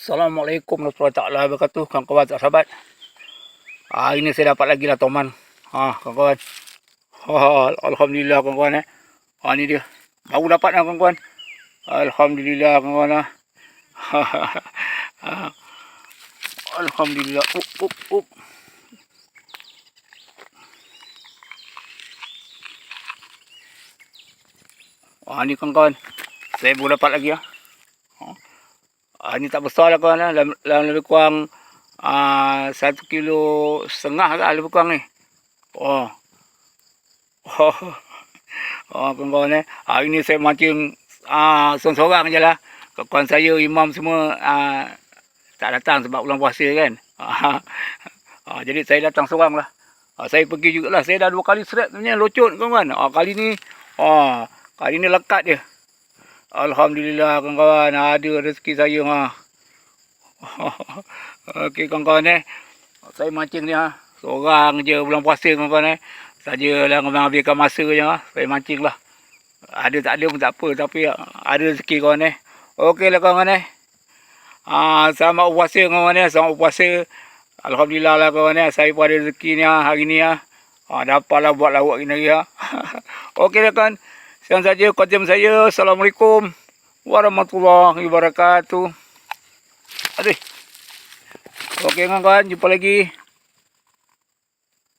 Assalamualaikum warahmatullahi wabarakatuh kawan-kawan tak sahabat. Ah ini saya dapat lagi lah toman. Ha kawan-kawan. Ha alhamdulillah kawan-kawan eh. Ha ni dia. Baru dapat lah kawan-kawan. Alhamdulillah kawan-kawan ah. Ha. Alhamdulillah. Up up up. Ah ni kawan-kawan. Saya baru dapat lagi ah. Ah, ni tak besar lah kawan. Dalam, dalam lebih kurang ah, satu kilo setengah lah lebih kurang ni. Oh. Oh. Oh, kawan-kawan eh. Hari ni saya mancing ah, seorang-seorang je lah. Kawan saya, imam semua ah, tak datang sebab bulan puasa kan. Ah, jadi saya datang seorang lah. Ah, saya pergi jugalah. Saya dah dua kali seret sebenarnya locot kawan-kawan. Ah, kali ni, ah, kali ni lekat dia. Alhamdulillah kawan-kawan ada rezeki saya ha. Okey kawan-kawan eh. Saya mancing ni ha. Seorang je bulan puasa kawan-kawan eh. Sajalah menghabiskan masa je ha. Saya mancing lah. Ada tak ada pun tak apa tapi ada rezeki kawan eh. Okeylah kawan eh. Ah selamat berpuasa kawan eh. Selamat berpuasa. Alhamdulillah lah kawan eh. Saya pun ada rezeki ni ha hari ni ha. Ha dapatlah buat lawak ini lagi ha. Okeylah kawan. Sekian saja konten saya. Assalamualaikum warahmatullahi wabarakatuh. Aduh. Okey kawan-kawan, jumpa lagi.